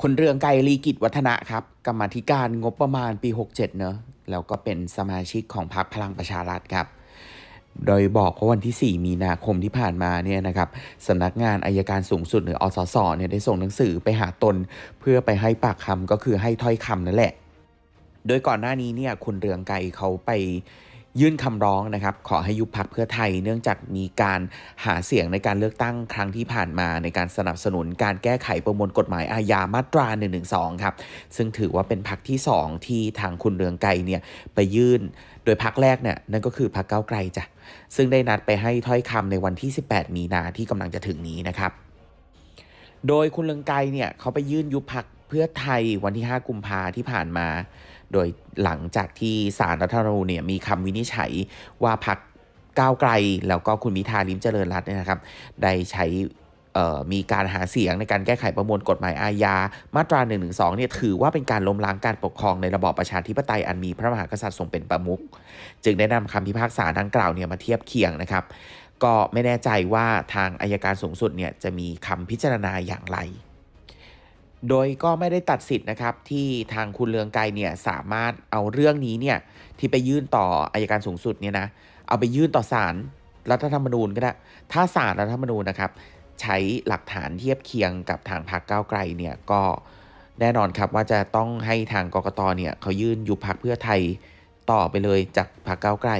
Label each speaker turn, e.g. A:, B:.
A: คนเรืองไกรลีกิจวัฒนะครับกรรมธิการงบประมาณปี 67 เนอะแล้วก็เป็นสมาชิกของพรรคพลังประชารัฐครับ โดยบอกว่าวันที่ 4 มีนาคมที่ผ่านมาเนี่ยนะครับสำนักงานอายการสูงสุดหรืออสสเนี่ยได้ส่งหนังสือไปหาตน เพื่อไปให้ปากคำก็คือให้ถ้อยคำนั่นแหละ โดยก่อนหน้านี้เนี่ยคุณเรืองไกรเขาไป ยื่นคำร้องนะครับ ขอให้ยุบพักเพื่อไทย เนื่องจากมีการหาเสียงในการเลือกตั้งครั้งที่ผ่านมาในการสนับสนุนการแก้ไขประมวลกฎหมายอาญามาตรา1นึครับ ซึ่งถือว่าเป็นพักที่ 2 ที่ทางคุณเรืองไกรเนี่ยไปยื่น โดยพักแรกเนี่ยนั่นก็คือพักเก้าไกลจ้ะ ซึ่งได้นัดไปให้ถ้อยคำในวันที่ 18 มีนาที่กำลังจะถึงนี้นะครับ โดยคุณเรืองไกรเนี่ยเขาไปยื่นยุบพัก เพื่อไทยวันที่ 5 กุมภาที่ผ่านมา โดยหลังจากที่สารรัฐธรรมนูญเนี่ยมีคำวินิจฉัยว่าพักก้าวไกล แล้วก็คุณมิธาลิมเจริญรัตน์เนี่ยนะครับ ได้ใช้มีการหาเสียงในการแก้ไขประมวลกฎหมายอาญา มาตรา1นึเนี่ยถือว่าเป็นการล้มล้างการปกครองในระบอบประชาธิปไตยอันมีพระมหากษัตริย์ทรงเป็นประมุข จึงได้นำคำพิพากษาดังกล่าวเนี่ยมาเทียบเคียงนะครับ ก็ไม่แน่ใจว่าทางอายการสูงสุดเนี่ยจะมีคำพิจารณาอย่างไร โดยก็ไม่ได้ตัดสิทธิ์นะครับ ที่ทางคุณเลืองไกรเนี่ยสามารถเอาเรื่องนี้เนี่ยที่ไปยื่นต่ออายการสูงสุดเนี่ยนะเอาไปยื่นต่อศาลรัฐธรรมนูญก็ได้ ถ้าศาลรัฐธรรมนูญนะครับ ใช้หลักฐานเทียบเคียงกับทางพรรคก้าวไกลเนี่ยก็แน่นอนครับว่าจะต้องให้ทางกกตเนี่ยเขายื่นยุบพรรคเพื่อไทยต่อไปเลยจากพรรคก้าวไกล